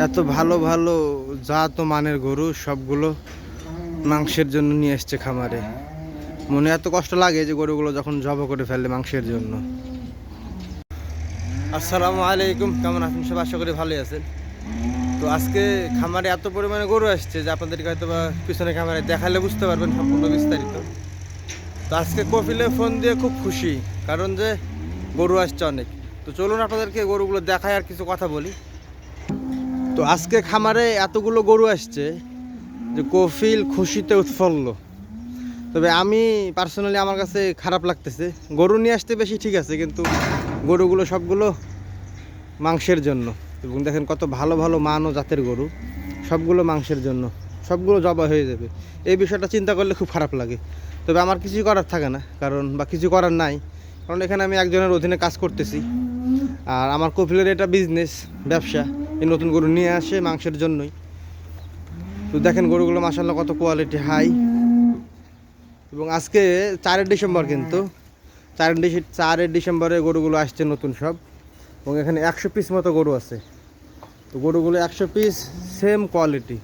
এত ভালো ভালো জাত ও মানের গরু সবগুলো মাংসের জন্য নিয়ে এসছে খামারে। মনে এত কষ্ট লাগে যে গরুগুলো যখন জব করে ফেলে মাংসের জন্য। আসসালামু আলাইকুম, কেমন আছেন? সব আশা করি ভালোই আছেন। তো আজকে খামারে এত পরিমাণে গরু আসছে যে আপনাদেরকে হয়তো বা পিছনে খামারে দেখালে বুঝতে পারবেন সম্পূর্ণ বিস্তারিত। তো আজকে কফিলে ফোন দিয়ে খুব খুশি, কারণ যে গরু আসছে অনেক। তো চলুন আপনাদেরকে গরুগুলো দেখায় আর কিছু কথা বলি। তো আজকে খামারে এতগুলো গরু আসছে যে কফিল খুশিতে উৎফুল্ল। তবে আমি পার্সোনালি আমার কাছে খারাপ লাগতেছে। গরু নিয়ে আসতে বেশি ঠিক আছে, কিন্তু গরুগুলো সবগুলো মাংসের জন্য। এবং দেখেন কত ভালো ভালো মান ও জাতের গরু। সবগুলো মাংসের জন্য। সবগুলো জবা হয়ে যাবে। এই বিষয়টা চিন্তা করলে খুব খারাপ লাগে। তবে আমার কিছুই করার থাকে না, কারণ বা কিছু করার নাই। কারণ এখানে আমি একজনের অধীনে কাজ করতেছি। আর আমার কপিলের এটা বিজনেস ব্যবসা। এই নতুন গরু নিয়ে আসে মাংসের জন্যই। তো দেখেন গরুগুলো মাসাল্লাহ কত কোয়ালিটি হাই এবং আজকে চারের ডিসেম্বর কিন্তু। চারের ডিসে, চারের ডিসেম্বরে গরুগুলো আসছে নতুন সব। এবং এখানে একশো পিস মতো গরু আছে। তো গরুগুলো একশো পিস সেম কোয়ালিটি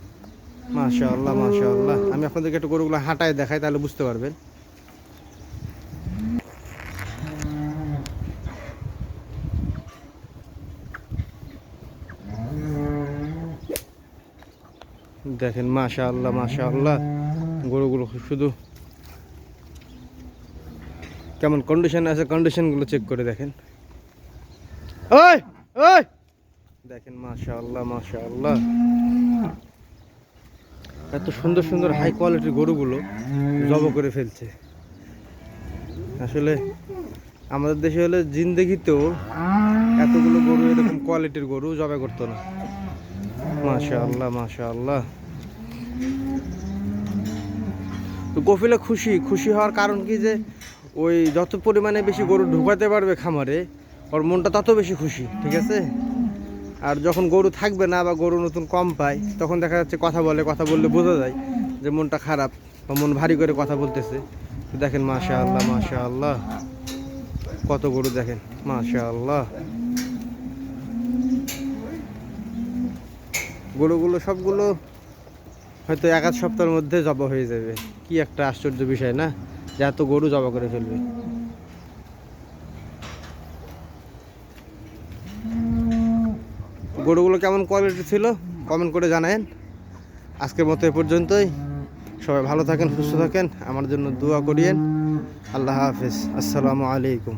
মাশা আল্লাহ মাশা আল্লাহ আমি আপনাদেরকে একটু গরুগুলো হাঁটায় দেখাই, তাহলে বুঝতে পারবেন। দেখেন মাশা আল্লাহ মাশা আল্লাহ গরুগুলো শুধু কেমন কন্ডিশন আছে কন্ডিশনগুলো চেক করে দেখেন। দেখেন মাশা আল্লাহ মাশা আল্লাহ এত সুন্দর সুন্দর হাই কোয়ালিটির গরুগুলো জব করে ফেলছে। আসলে আমাদের দেশে হলে জিন্দেগিতেও এতগুলো গরু এরকম কোয়ালিটির গরু জবে করতো না। মাশা আল্লাহ মাশা আল্লাহ তো কপিলে খুশি খুশি হওয়ার কারণ কি যে, ওই যত পরিমাণে বেশি গরু ঢুকাতে পারবে খামারে, ওর মনটা তত বেশি খুশি, ঠিক আছে? আর যখন গরু থাকবে না বা গরু নতুন কম পায়, তখন দেখা যাচ্ছে কথা বলে, কথা বললে বোঝা যায় যে মনটা খারাপ বা মন ভারী করে কথা বলতেছে। দেখেন মাশা আল্লাহ আল্লাহ কত গরু দেখেন মাশা আল্লাহ গরুগুলো সবগুলো হয়তো এক আধ সপ্তাহের মধ্যে জবা হয়ে যাবে। কি একটা আশ্চর্য বিষয় না? যে এত গরু জবা করে ফেলবে গরুগুলো কেমন কোয়ালিটি ছিল? কমেন্ট করে জানায়েন। আজকের মতো এ পর্যন্তই। সবাই ভালো থাকেন, সুস্থ থাকেন। আমার জন্য দোয়া করিয়েন। আল্লাহ হাফিজ। আসসালামু আলাইকুম।